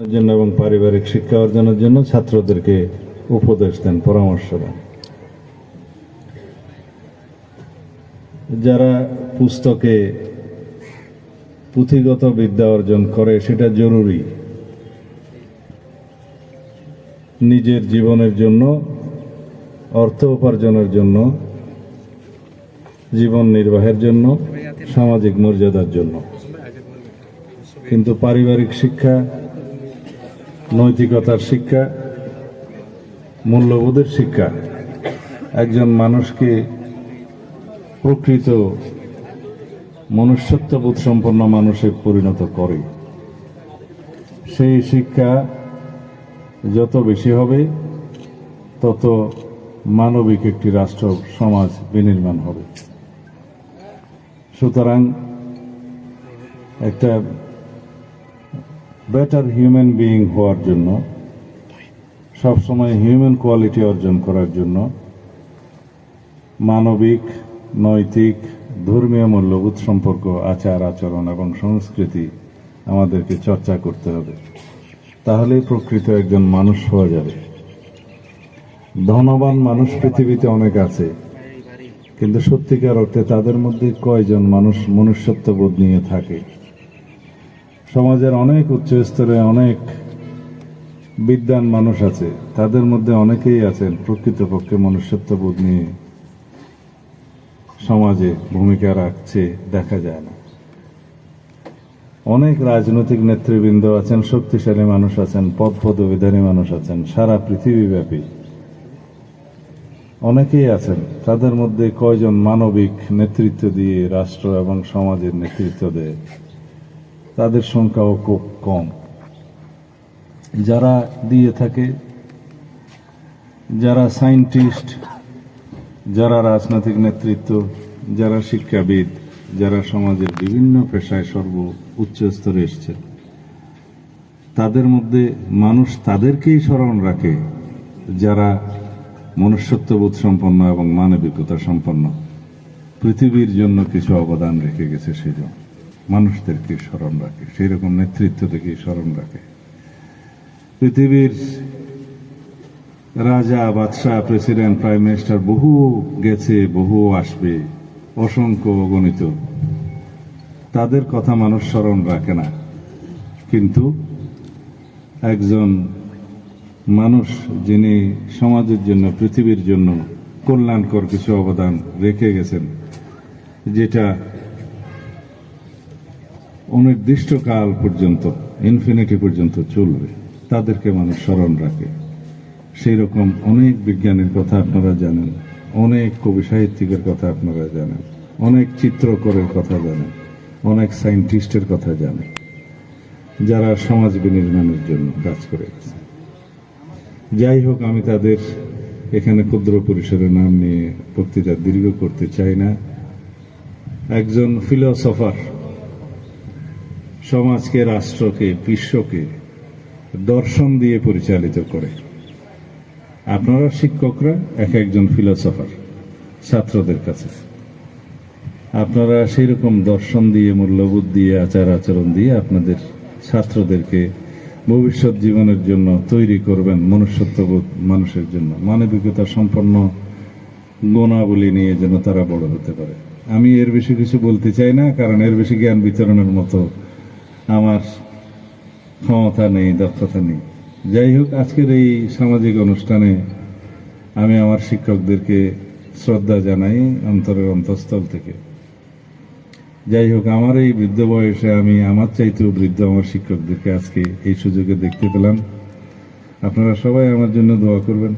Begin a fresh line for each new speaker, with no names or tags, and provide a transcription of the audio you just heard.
জন্য এবং পারিবারিক শিক্ষা অর্জনের জন্য ছাত্রদেরকে উপদেশ দেন, পরামর্শ দেন। যারা পুস্তকে পুঁথিগত বিদ্যা অর্জন করে, সেটা জরুরি। নিজের জীবনের জন্য, অর্থ উপার্জনের জন্য, জীবন নির্বাহের জন্য, সামাজিক মর্যাদার জন্য। কিন্তু পারিবারিক শিক্ষা নৈতিকতার শিক্ষা, মূল্যবোধের শিক্ষা। একজন মানুষকে প্রকৃত মনুষ্যত্ববোধ সম্পন্ন মানুষে পরিণত করে। সেই শিক্ষা যত বেশি হবে, তত মানবিক একটি রাষ্ট্র, সমাজ বিনির্মাণ হবে। সুতরাং একটা বেটার হিউম্যান বিইং হওয়ার জন্য, সবসময় হিউম্যান কোয়ালিটি অর্জন করার জন্য, মানবিক, নৈতিক, ধর্মীয় মূল্যবোধ সম্পর্ক, আচার, আচরণ এবং সংস্কৃতি আমাদেরকে চর্চা করতে হবে। তাহলেই প্রকৃত একজন মানুষ হওয়া যাবে। ধনবান মানুষ পৃথিবীতে অনেক আছে, কিন্তু সত্যিকার অর্থে তাদের মধ্যে কয়জন মানুষ মনুষ্যত্ববোধ নিয়ে থাকে? সমাজের অনেক উচ্চ স্তরে অনেক বিদ্যান মানুষ আছে। তাদের মধ্যে অনেকেই আছেন প্রকৃতপক্ষে মনুষ্যত্ববোধ নিয়ে। সমাজে ভূমিকা রাখছে, দেখা যায় না। অনেক রাজনৈতিক নেতৃবৃন্দ আছেন, শক্তিশালী মানুষ আছেন পদ পদবিধানী মানুষ আছেন, সারা পৃথিবীব্যাপী। অনেকেই আছেন, তাদের মধ্যে কয়জন মানবিক নেতৃত্ব দিয়ে রাষ্ট্র এবং সমাজের নেতৃত্ব দেয়। তাদের সংখ্যাও খুব কম। যারা দিয়ে থাকে, যারা সায়েন্টিস্ট যারা রাজনৈতিক নেতৃত্ব, যারা শিক্ষাবিদ, যারা সমাজের বিভিন্ন পেশায় সর্ব উচ্চ স্তরে এসছে, তাদের মধ্যে মানুষ তাদেরকেই স্মরণ রাখে যারা মনুষ্যত্ববোধ সম্পন্ন এবং মানবিকতা সম্পন্ন। পৃথিবীর জন্য কিছু অবদান রেখে গেছে সেজন্য। মানুষদেরকে স্মরণ রাখে সেই রকম নেতৃত্ব থেকে স্মরণ রাখে। পৃথিবীর রাজা, বাদশাহ, প্রেসিডেন্ট, প্রাইম মিনিস্টার বহু গেছে, বহু আসবে, অসংখ্য অগণিত তাদের কথা মানুষ স্মরণ রাখে না। কিন্তু একজন মানুষ যিনি সমাজের জন্য, পৃথিবীর জন্য কল্যাণকর কিছু অবদান রেখে গেছেন, যেটা অনির্দিষ্ট কাল পর্যন্ত ইনফিনিটি পর্যন্ত চলবে। তাদেরকে মানুষ স্মরণ রাখে। সেই রকম অনেক বিজ্ঞানীর কথা আপনারা জানেন, অনেক কবি সাহিত্যিকের কথা আপনারা জানেন, অনেক চিত্রকরের কথা জানেন, অনেক সায়েন্টিস্টের কথা জানেন, যারা সমাজ বিনির্মাণের জন্য কাজ করে গেছে যাই হোক, আমি তাদের এখানে ক্ষুদ্র পরিসরের নাম নিয়ে বক্তৃতা দীর্ঘ করতে চাই না। একজন ফিলোসফার সমাজকে, রাষ্ট্রকে, বিশ্বকে দর্শন দিয়ে পরিচালিত করে। আপনারা শিক্ষকরা, এক একজন ফিলোসফার, ছাত্রদের কাছে। আপনারা সেই রকম দর্শন দিয়ে, মূল্যবোধ দিয়ে, আচার আচরণ দিয়ে আপনাদের ছাত্রদেরকে ভবিষ্যৎ জীবনের জন্য তৈরি করবেন, মনুষ্যত্ববোধ মানুষের জন্য। মানবিকতা সম্পন্ন গুণাবলী নিয়ে যেন তারা বড় হতে পারে। আমি এর বেশি কিছু বলতে চাই না, কারণ এর বেশি জ্ঞান বিতরণের মতো আমার ক্ষমতা নেই, দক্ষতা নেই। যাই হোক, আজকের এই সামাজিক অনুষ্ঠানে আমি আমার শিক্ষকদেরকে শ্রদ্ধা জানাই অন্তরের অন্তঃস্থল থেকে। যাই হোক, আমার এই বৃদ্ধ বয়সে আমি আমার চাইতেও বৃদ্ধ আমার শিক্ষকদেরকে আজকে এই সুযোগে দেখতে পেলাম। আপনারা সবাই আমার জন্য দোয়া করবেন।